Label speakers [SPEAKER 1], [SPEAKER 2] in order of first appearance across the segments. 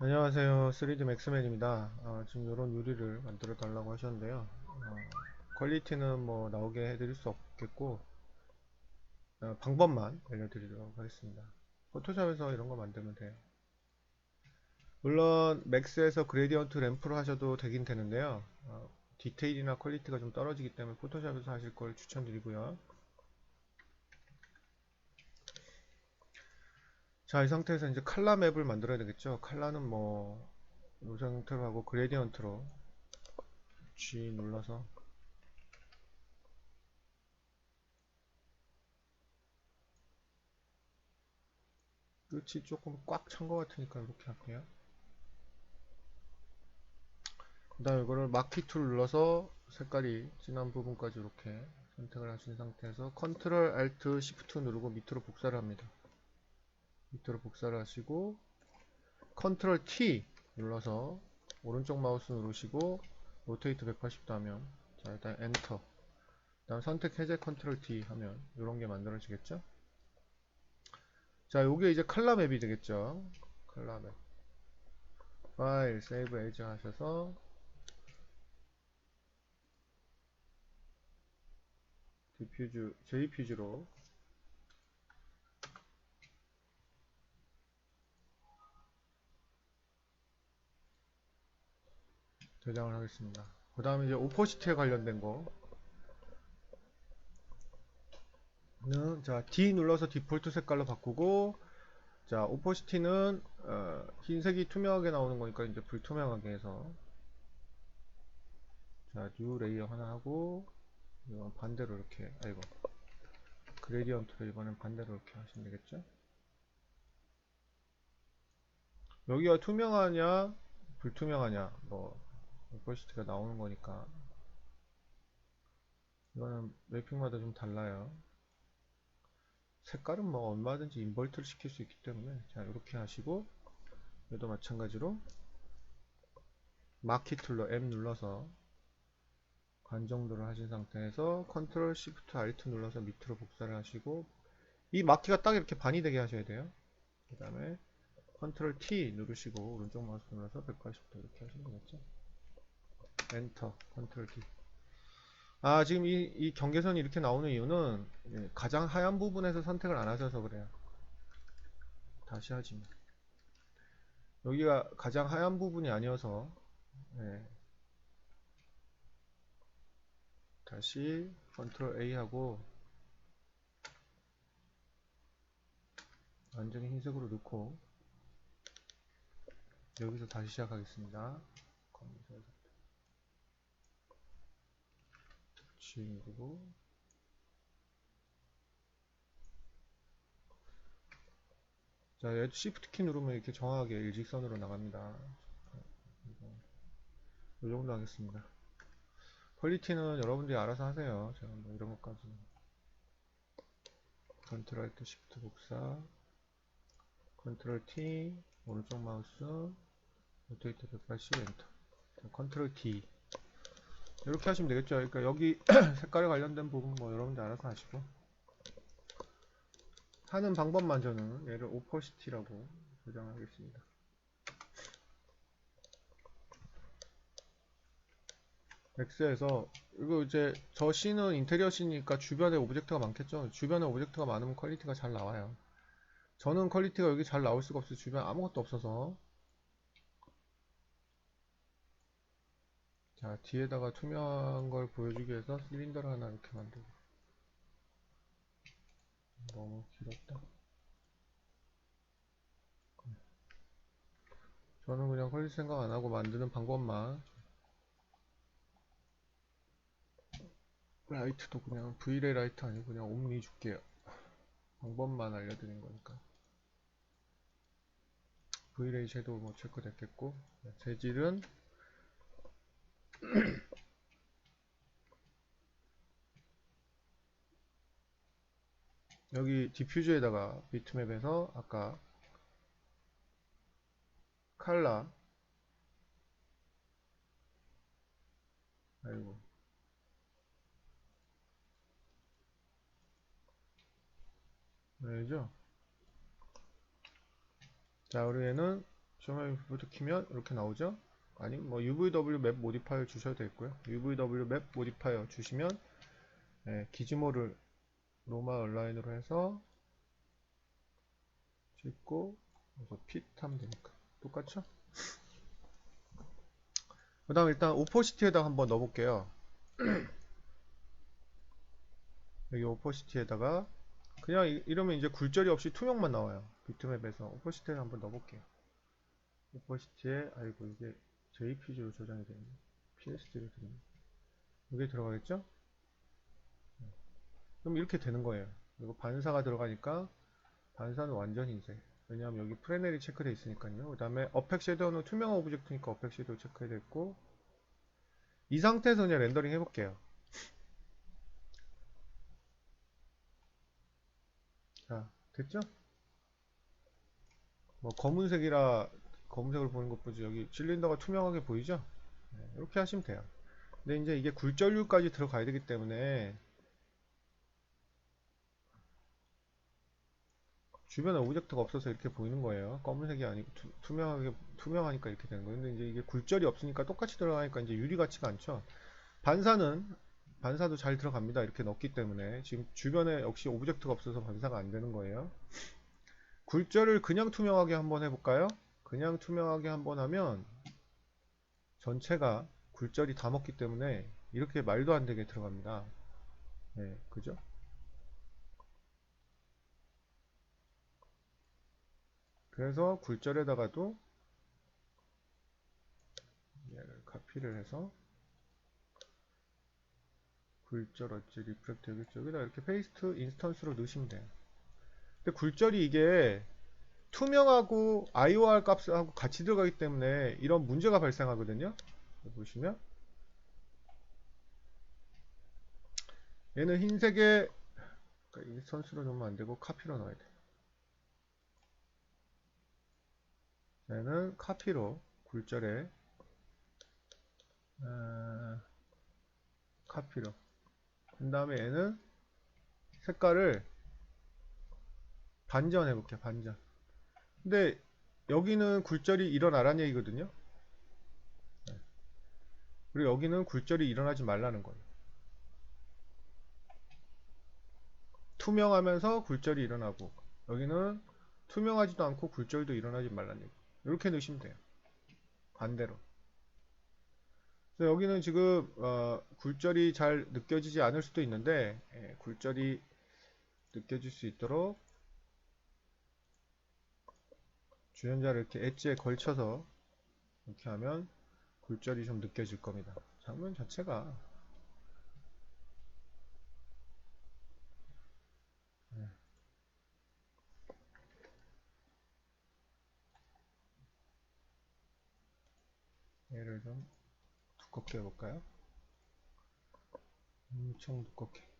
[SPEAKER 1] 안녕하세요. 3D 맥스맨입니다. 아, 지금 이런 유리를 만들어 달라고 하셨는데요. 어, 퀄리티는 뭐 나오게 해드릴 수 없겠고 어, 방법만 알려드리도록 하겠습니다. 포토샵에서 이런 거 만들면 돼요. 물론 맥스에서 그레디언트 램프로 하셔도 되긴 되는데요. 어, 디테일이나 퀄리티가 좀 떨어지기 때문에 포토샵에서 하실 걸 추천드리고요. 자, 이 상태에서 이제 칼라 맵을 만들어야 되겠죠. 칼라는 뭐, 이 상태로 하고 그레디언트로 G 눌러서 끝이 조금 꽉 찬 것 같으니까 이렇게 할게요. 그 다음에 이거를 마키 툴 눌러서 색깔이 진한 부분까지 이렇게 선택을 하신 상태에서 컨트롤 알트 시프트 누르고 밑으로 복사를 합니다. 밑으로 복사를 하시고 컨트롤 T 눌러서 오른쪽 마우스 누르시고 로테이트 180도 하면 자 일단 엔터. 다음 선택 해제 컨트롤 D 하면 이런 게 만들어지겠죠? 자 요게 이제 칼라 맵이 되겠죠? 칼라 맵. 파일 세이브 에이즈 하셔서 디퓨즈 JPG로 저장을 하겠습니다. 그 다음에 이제 오퍼시티에 관련된 거. 는, 자, D 눌러서 디폴트 색깔로 바꾸고, 자, 오퍼시티는, 어, 흰색이 투명하게 나오는 거니까 이제 불투명하게 해서, 자, 뉴 레이어 하나 하고, 이건 반대로 이렇게, 아이고, 그레디언트로 이번엔 반대로 이렇게 하시면 되겠죠? 여기가 투명하냐, 불투명하냐, 뭐, 오퍼시티가 나오는 거니까. 이거는 맵핑마다 좀 달라요. 색깔은 뭐 얼마든지 인버트를 시킬 수 있기 때문에 자 이렇게 하시고 얘도 마찬가지로 마키 툴로 M 눌러서 반 정도를 하신 상태에서 컨트롤 시프트 알트 눌러서 밑으로 복사를 하시고 이 마키가 딱 이렇게 반이 되게 하셔야 돼요. 그 다음에 컨트롤 T 누르시고 오른쪽 마우스 눌러서 180도 이렇게 하시면 되겠죠 엔터 컨트롤 D 아 지금 이, 이 경계선이 이렇게 나오는 이유는 예, 가장 하얀 부분에서 선택을 안 하셔서 그래요 다시 하지 뭐. 여기가 가장 하얀 부분이 아니어서 예. 다시 컨트롤 A 하고 완전히 흰색으로 넣고 여기서 다시 시작하겠습니다 누르고 자, 얘 Shift 키 누르면 이렇게 정확하게 일직선으로 나갑니다. 이 정도 하겠습니다. 퀄리티는 여러분들이 알아서 하세요. 제가 뭐 이런 것까지. 컨트롤 Alt Shift 복사, 컨트롤 T, 오른쪽 마우스, 로테이트 180 엔터. 컨트롤 T. 이렇게 하시면 되겠죠. 그러니까 여기 색깔에 관련된 부분 뭐 여러분들 알아서 하시고 하는 방법만 저는 얘를 오퍼시티라고 저장하겠습니다. X에서 이거 이제 저 C는 인테리어 C니까 주변에 오브젝트가 많겠죠. 주변에 오브젝트가 많으면 퀄리티가 잘 나와요. 저는 퀄리티가 여기 잘 나올 수가 없어요. 주변에 아무것도 없어서 자 뒤에다가 투명한 걸 보여주기 위해서 실린더를 하나 이렇게 만들고. 너무 길었다. 저는 그냥 퀄리티 생각 안하고 만드는 방법만. 라이트도 그냥 V레이 라이트 아니고 그냥 옴니 줄게요. 방법만 알려드린 거니까. V레이 섀도우 뭐 체크 됐겠고. 재질은 여기 디퓨즈에다가 비트맵에서 아까 칼라 아이고 왜죠? 자 우리 얘는 GMI부터 키면 이렇게 나오죠? 아니면 뭐 UVW 맵 모디파이어 주셔도 되고요. UVW 맵 모디파이어 주시면 예, 기지모를 로마 얼라인으로 해서 찍고 그래서 핏 하면 되니까 똑같죠? 그 다음 일단 오퍼시티에다가 한번 넣어볼게요. 여기 오퍼시티에다가 그냥 이- 이러면 이제 굴절이 없이 투명만 나와요. 비트맵에서 오퍼시티에 한번 넣어볼게요. 오퍼시티에 아이고 이게 JPG로 저장이 되네. PSD로 되네. 이게 들어가겠죠? 네. 그럼 이렇게 되는 거예요. 그리고 반사가 들어가니까 반사는 완전 흰색. 왜냐하면 여기 프레넬이 체크되어 있으니까요. 그 다음에 어펙 섀도우는 투명 오브젝트니까 어펙 섀도우 체크해됐고 이 상태에서 그냥 렌더링 해볼게요. 자, 됐죠? 뭐 검은색이라 검은색을 보는 것보지 여기 실린더가 투명하게 보이죠? 네, 이렇게 하시면 돼요. 근데 이제 이게 굴절류까지 들어가야 되기 때문에 주변에 오브젝트가 없어서 이렇게 보이는 거예요. 검은색이 아니고 투, 투명하게 투명하니까 이렇게 되는 거예요. 근데 이제 이게 굴절이 없으니까 똑같이 들어가니까 이제 유리 같지가 않죠. 반사는 반사도 잘 들어갑니다. 이렇게 넣기 때문에 지금 주변에 역시 오브젝트가 없어서 반사가 안 되는 거예요. 굴절을 그냥 투명하게 한번 해볼까요? 그냥 투명하게 한번 하면 전체가 굴절이 다 먹기 때문에 이렇게 말도 안 되게 들어갑니다. 네, 그죠? 그래서 굴절에다가도 얘를 카피를 해서 굴절 어찌 리프렉트 여기 쪽에다 이렇게 페이스트 인스턴스로 넣으시면 돼요. 근데 굴절이 이게 투명하고 IOR 값하고 같이 들어가기 때문에 이런 문제가 발생하거든요. 보시면 얘는 흰색에 그러니까 인스턴스로 넣으면 안 되고 카피로 넣어야 돼. 얘는 카피로 굴절에 아, 카피로 그 다음에 얘는 색깔을 반전 해 볼게요 반전 근데 여기는 굴절이 일어나란 얘기거든요. 네. 그리고 여기는 굴절이 일어나지 말라는 거예요. 투명하면서 굴절이 일어나고 여기는 투명하지도 않고 굴절도 일어나지 말라는 얘기. 이렇게 넣으시면 돼요. 반대로. 여기는 지금 어, 굴절이 잘 느껴지지 않을 수도 있는데 예, 굴절이 느껴질 수 있도록 주연자를 이렇게 엣지에 걸쳐서 이렇게 하면 굴절이 좀 느껴질 겁니다. 장면 자체가 예. 얘를 좀 두껍게 해볼까요? 엄청 두껍게.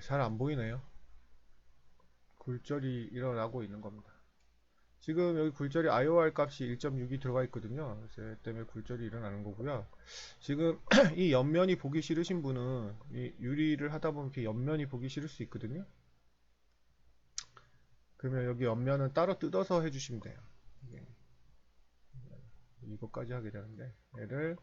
[SPEAKER 1] 잘 안 보이네요. 굴절이 일어나고 있는 겁니다. 지금 여기 굴절이 IOR 값이 1.6이 들어가 있거든요. 그래서 얘 때문에 굴절이 일어나는 거고요. 지금 이 옆면이 보기 싫으신 분은 이 유리를 하다 보면 이렇게 옆면이 보기 싫을 수 있거든요. 그러면 여기 옆면은 따로 뜯어서 해주시면 돼요. 이거까지 하게 되는데 얘를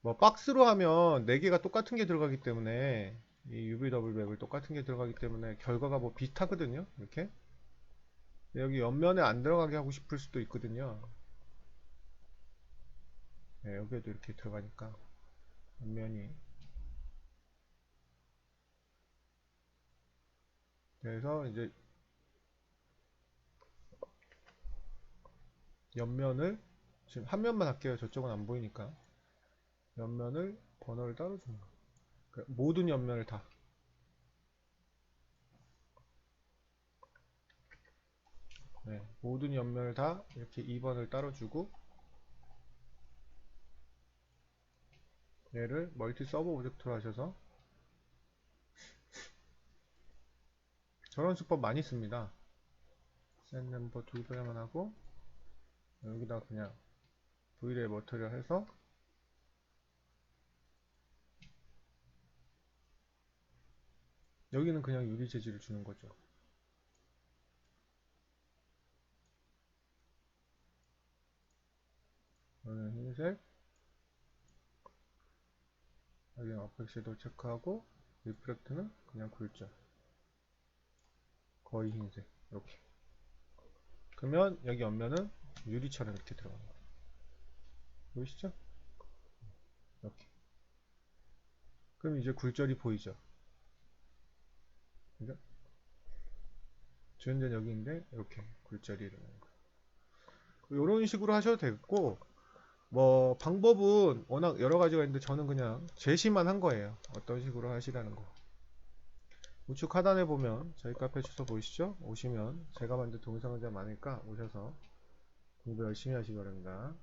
[SPEAKER 1] 뭐 박스로 하면 4개가 똑같은 게 들어가기 때문에 이 UVW 맵을 똑같은 게 들어가기 때문에 결과가 뭐 비슷하거든요. 이렇게 여기 옆면에 안 들어가게 하고 싶을 수도 있거든요. 네, 여기에도 이렇게 들어가니까 옆면이 그래서 이제 옆면을 지금 한 면만 할게요. 저쪽은 안 보이니까 옆면을 번호를 따로 주는. 그러니까 모든 옆면을 다 네, 모든 옆면을 다 이렇게 2번을 따로 주고 얘를 멀티 서버 오브젝트로 하셔서 저런 수법 많이 씁니다. 셋 넘버 두 배만 하고 여기다 그냥 V랩 머터리얼 해서 여기는 그냥 유리 재질을 주는 거죠. 여기는 흰색 여기는 어펙 섀도우 체크하고 리프렉트는 그냥 굵죠. 거의 흰색 이렇게 그러면 여기 옆면은 유리처럼 이렇게 들어가는 거예요. 보이시죠? 이렇게 그럼 이제 굴절이 보이죠? 그죠? 주연된 여기인데 이렇게 거예요. 이런 식으로 하셔도 되겠고 뭐 방법은 워낙 여러 가지가 있는데 저는 그냥 제시만 한 거예요. 어떤 식으로 하시라는 거. 우측 하단에 보면 저희 카페 주소 보이시죠? 오시면 제가 만든 동영상들 많으니까 오셔서 공부 열심히 하시기 바랍니다.